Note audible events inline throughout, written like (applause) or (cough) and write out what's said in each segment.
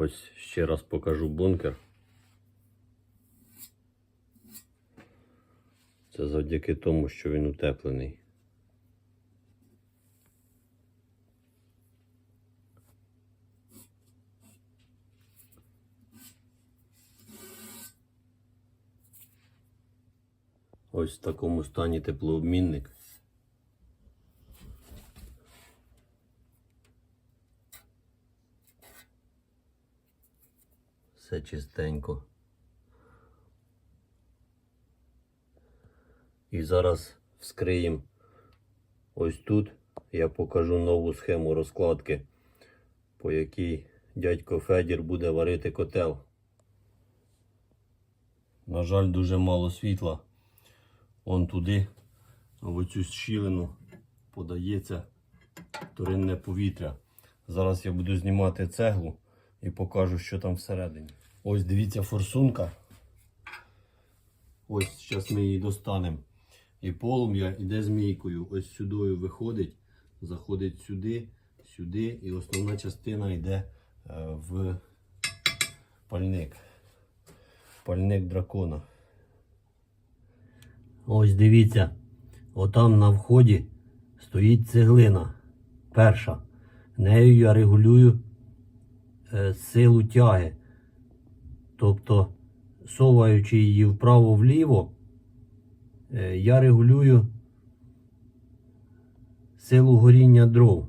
Ось ще раз покажу бункер. Це завдяки тому, що він утеплений. Ось в такому стані теплообмінник. Чистенько. І зараз вскриємо ось тут. Я покажу нову схему розкладки, по якій дядько Федір буде варити котел. На жаль, дуже мало світла. Он туди, в оцю щілину, подається вторинне повітря. Зараз я буду знімати цеглу і покажу, що там всередині. Ось дивіться форсунка. Ось зараз ми її достанемо. І полум'я йде змійкою. Ось сюди виходить, заходить сюди, сюди, і основна частина йде е, в пальник. Пальник дракона. Ось дивіться, отам на вході стоїть цеглина. Перша. Нею я регулюю е, силу тяги. Тобто, соваючи її вправо-вліво, е, я регулюю силу горіння дров.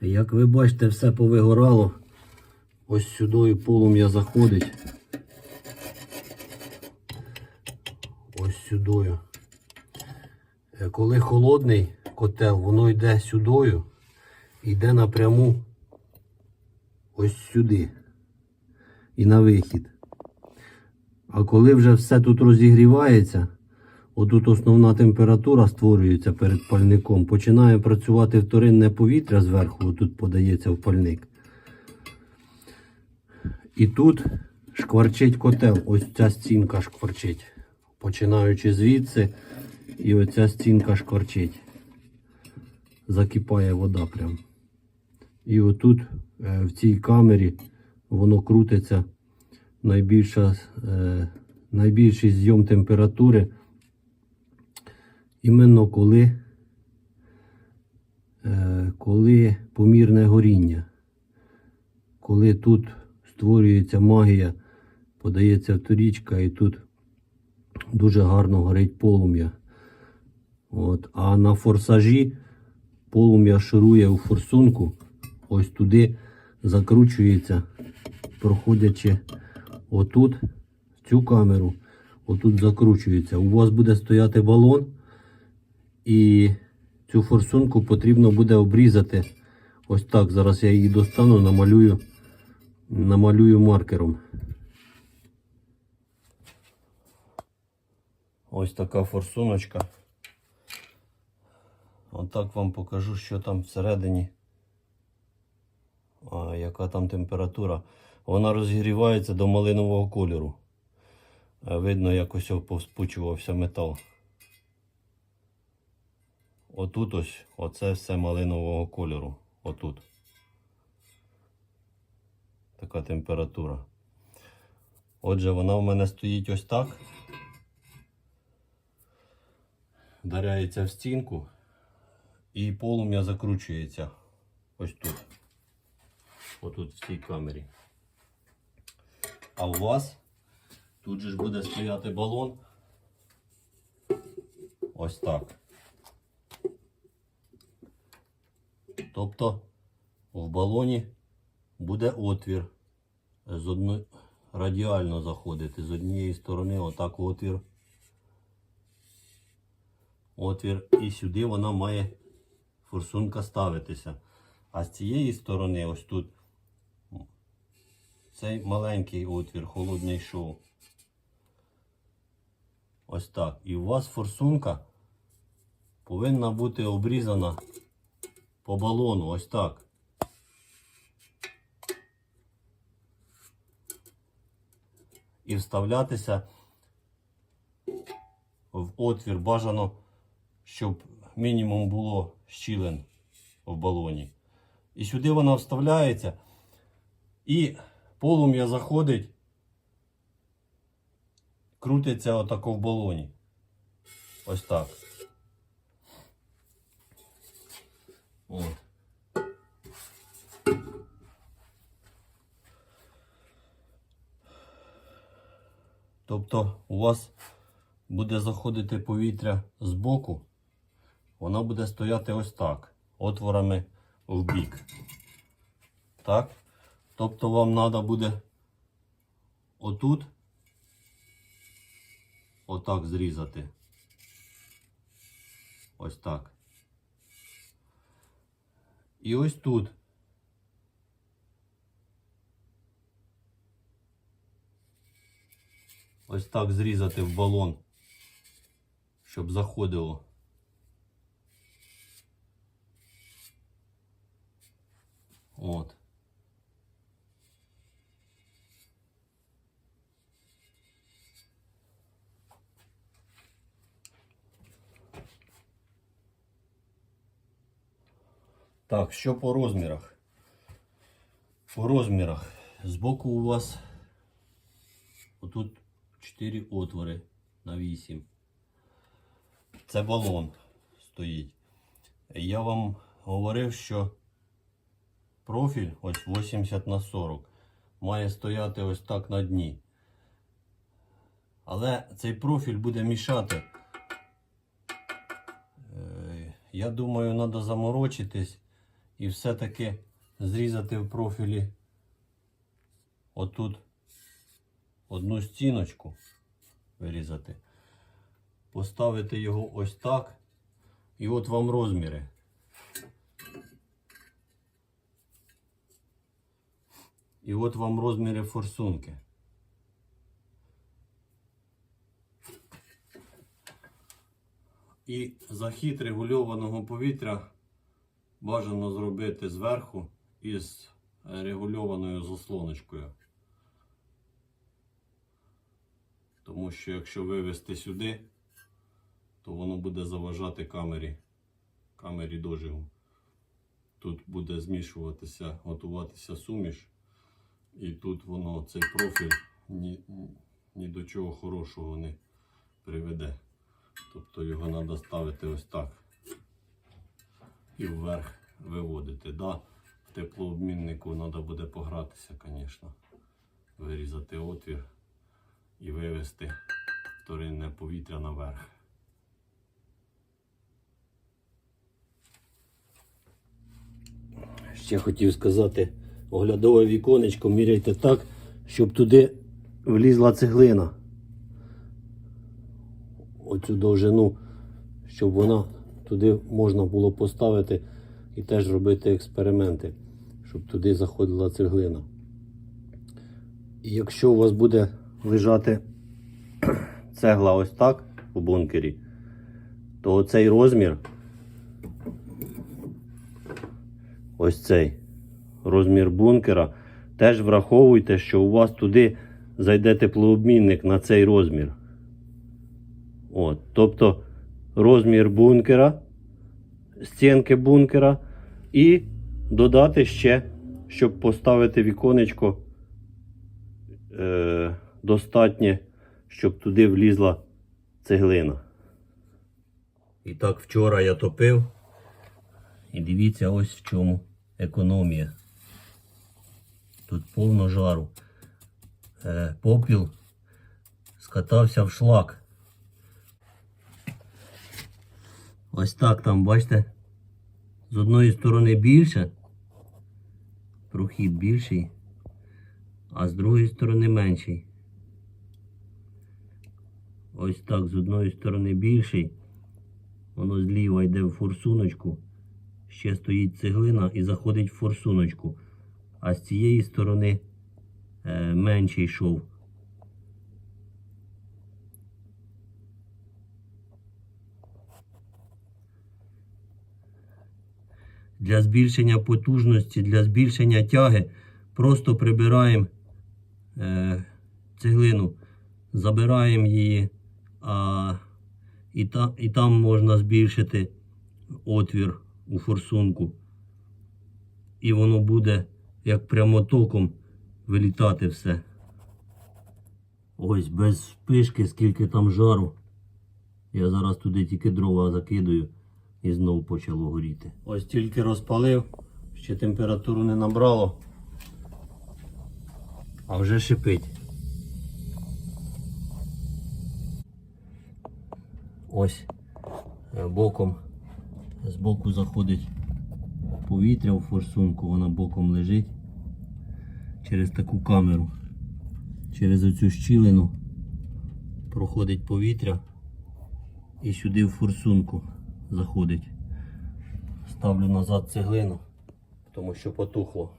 Як ви бачите, все повигорало. Ось сюди полум'я заходить. Ось сюдою. Е, Коли холодний котел, воно йде сюдою, йде напряму ось сюди і на вихід. А коли вже все тут розігрівається, отут основна температура створюється перед пальником, починає працювати вторинне повітря зверху, отут подається в пальник. І тут шкварчить котел, ось ця стінка шкварчить. Починаючи звідси, і оця стінка шкварчить. Закипає вода прям. І отут, е, в цій камері, воно крутиться найбільша, е, найбільший зйом температури. Іменно коли, е, коли помірне горіння. Коли тут створюється магія, подається вторічка і тут дуже гарно горить полум'я. От. А на форсажі полум'я ширує у форсунку, ось туди закручується, проходячи отут, цю камеру, отут закручується. У вас буде стояти балон, і цю форсунку потрібно буде обрізати. Ось так. Зараз я її достану, намалюю, намалюю маркером. Ось така форсуночка. Отак вам покажу, що там всередині. Яка там температура. Вона розігрівається до малинового кольору. Видно, як ось повспучувався метал. Отут ось, оце все малинового кольору. Отут. Така температура. Отже, вона в мене стоїть ось так. Вдаряється в стінку і полум'я закручується ось тут. Отут в цій камері. А у вас тут же ж буде стояти балон. Ось так. Тобто в балоні буде отвір з одної радіально заходити з однієї сторони, отак отвір. Отвір, і сюди вона має форсунка ставитися. А з цієї сторони, ось тут, цей маленький отвір, холодний шов. Ось так. І у вас форсунка повинна бути обрізана по балону, ось так. І вставлятися в отвір бажано, щоб мінімум було щілин в балоні. І сюди вона вставляється. І полум'я заходить, крутиться отако в балоні. Ось так. От. Тобто у вас буде заходити повітря з боку, воно буде стояти ось так, отворами в бік. Так? Тобто вам треба буде отут отак зрізати. Ось так. І ось тут. Ось так зрізати в балон, щоб заходило. От. Так, що по розмірах? По розмірах. Збоку у вас отут 4 отвори на 8. Це балон стоїть. Я вам говорив, що профіль ось 80 на 40 має стояти ось так на дні. Але цей профіль буде мішати. Е, Я думаю, треба заморочитись і все-таки зрізати в профілі отут одну стіночку вирізати, поставити його ось так, і от вам розміри. І от вам розміри форсунки. І захід регульованого повітря бажано зробити зверху із регульованою заслоночкою. Тому що якщо вивести сюди, то воно буде заважати камері, камері дожигу. Тут буде змішуватися, готуватися суміш. І тут воно цей профіль ні, ні до чого хорошого не приведе. Тобто його треба ставити ось так і вверх виводити. Да, в теплообміннику треба буде погратися, звісно. Вирізати отвір і вивести вторинне повітря наверх. Ще хотів сказати, оглядове віконечко міряйте так, щоб туди влізла цеглина. Оцю довжину, щоб вона туди можна було поставити і теж робити експерименти, щоб туди заходила цеглина. І якщо у вас буде лежати (clears throat) цегла ось так у бункері, то оцей розмір, ось цей розмір бункера, теж враховуйте, що у вас туди зайде теплообмінник на цей розмір. От, тобто розмір бункера, стінки бункера і додати ще, щоб поставити віконечко е, достатнє, щоб туди влізла цеглина. І так, вчора я топив. І дивіться, ось в чому економія. Тут повно жару. Е, попіл скатався в шлак. Ось так там, бачите, з одної сторони більше, прохід більший, а з другої сторони менший. Ось так з одної сторони більший, воно зліва йде в форсуночку, ще стоїть цеглина і заходить в форсуночку, а з цієї сторони е, менший шов. Для збільшення потужності, для збільшення тяги просто прибираємо е, цеглину, забираємо її, а, і, та, і там можна збільшити отвір у форсунку. і воно буде як прямотоком вилітати все. Ось без спишки, скільки там жару. Я зараз туди тільки дрова закидаю і знову почало горіти. Ось тільки розпалив, ще температуру не набрало, а вже шипить. Ось е, боком, з боку заходить повітря в форсунку, вона боком лежить через таку камеру. Через оцю щілину проходить повітря і сюди в форсунку заходить. Ставлю назад цеглину, тому що потухло.